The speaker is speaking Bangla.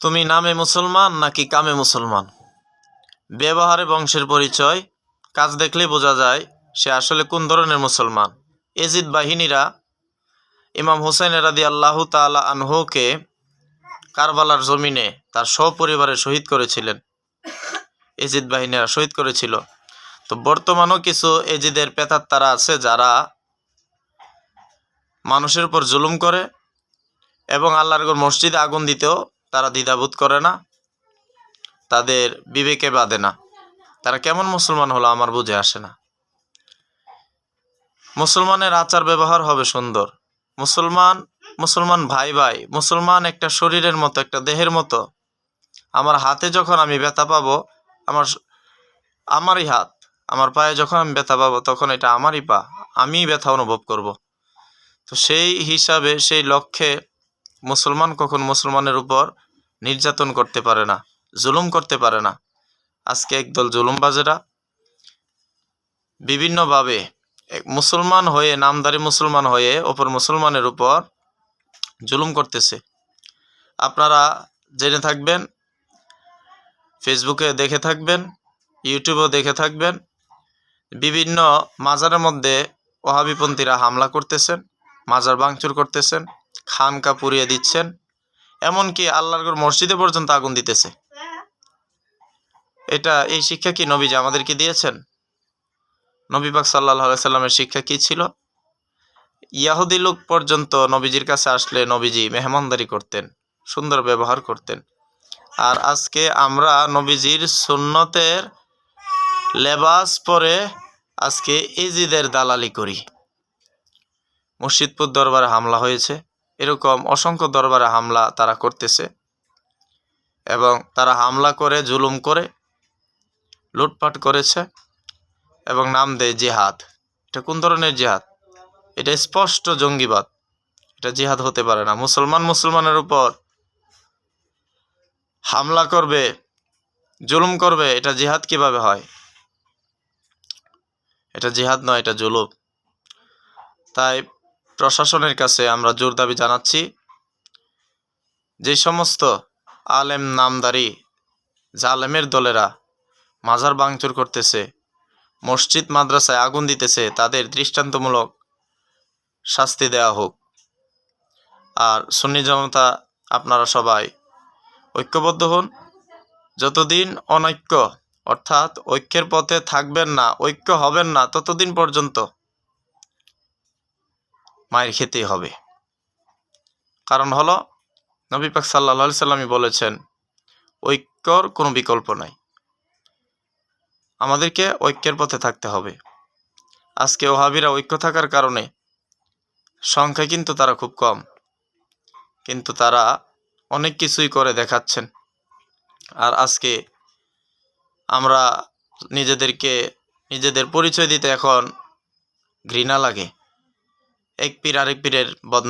তুমি নামে মুসলমান নাকি কামে মুসলমান? ব্যবহারে বংশের পরিচয়, কাজ দেখলে বোঝা যায় সে আসলে কোন ধরনের মুসলমান। এজিদ বাহিনীরা ইমাম হুসেন রাদি আল্লাহ তালা আনহুকে কারবালার জমিনে তার সপরিবারে শহীদ করেছিলেন। এজিদ বাহিনীরা শহীদ করেছিল। তো বর্তমানেও কিছু এজিদের পেতাত্তারা আছে যারা মানুষের উপর জুলুম করে এবং আল্লাহর মসজিদে আগুন দিতেও তারা দ্বিধাবোধ করে না, তাদের বিবেকে বাঁধে না। তারা কেমন মুসলমান হলো আমার বুঝে আসে না। মুসলমানের আচার ব্যবহার হবে সুন্দর। মুসলমান মুসলমান ভাই ভাই, মুসলমান একটা শরীরের মতো, একটা দেহের মতো। আমার হাতে যখন আমি ব্যথা পাবো, আমার আমারই হাত, আমার পায়ে যখন আমি ব্যথা পাবো, তখন এটা আমারই পা, আমিই ব্যথা অনুভব করব। তো সেই হিসাবে, সেই লক্ষ্যে মুসলমান কখন মুসলমানের উপর নির্যাতন করতে পারে না, জুলুম করতে পারে না। আজকে একদল জুলুমবাজেরা বিভিন্নভাবে মুসলমান হয়ে, নামদারি মুসলমান হয়ে, অপর মুসলমানের উপর জুলুম করতেছে। আপনারা জেনে থাকবেন, ফেসবুকে দেখে থাকবেন, ইউটিউবেও দেখে থাকবেন, বিভিন্ন মাজারের মধ্যে ওহাবিপন্থীরা হামলা করতেছেন, মাজার ভাঙচুর করতেছেন খানকা পুড়িয়ে দিচ্ছেন। এমনকি আল্লাহর মসজিদে পর্যন্ত আগুন দিতেছে। এটা এই শিক্ষা কি নবীজি আমাদেরকে দিয়েছেন? নবী পাক সাল্লাহ সাল্লামের শিক্ষা কি ছিল? ইয়াহুদি লোক পর্যন্ত নবীজির কাছে আসলে নবীজি মেহমানদারি করতেন, সুন্দর ব্যবহার করতেন। আর আজকে আমরা নবীজির সুন্নতের লেবাস পরে আজকে ইজিদের দালালি করি। মুর্শিদপুর দরবারে হামলা হয়েছে। এরকম অসংখ্য দরবারে হামলা তারা করতেছে এবং তারা হামলা করে, জুলুম করে, লুটপাট করেছে এবং নাম দেয় জিহাদ। এটা কোন ধরনের জিহাদ? এটা স্পষ্ট জঙ্গিবাদ। এটা জিহাদ হতে পারে না। মুসলমান মুসলমানের উপর হামলা করবে, জুলুম করবে, এটা জিহাদ কীভাবে হয়? এটা জিহাদ নয়, এটা জুলুম। তাই প্রশাসনের কাছে আমরা জোর দাবি জানাচ্ছি যে সমস্ত আলেম নামদারি, জালেমের দলেরা মাজার ভাঙচুর করতেছে, মসজিদ, মাদ্রাসায় আগুন দিতেছে, তাদের দৃষ্টান্তমূলক শাস্তি দেওয়া হোক। আর সুন্নি জনতা, আপনারা সবাই ঐক্যবদ্ধ হন। যতদিন অনৈক্য, অর্থাৎ ঐক্যের পথে থাকবেন না, ঐক্য হবেন না, ততদিন পর্যন্ত মায়ের খেতেই হবে। কারণ হলো, নবী পাক সাল্লা সাল্লামই বলেছেন, ঐক্যর কোনো বিকল্প নাই। আমাদেরকে ঐক্যের পথে থাকতে হবে। আজকে ওহাবিরা ঐক্য থাকার কারণে সংখ্যা কিন্তু তারা খুব কম। কিন্তু তারা অনেক কিছুই করে দেখাচ্ছেন। আর আজকে আমরা নিজেদেরকে, নিজেদের পরিচয় দিতে এখন ঘৃণা লাগে। এক পীর আরেক পীরের বদনাম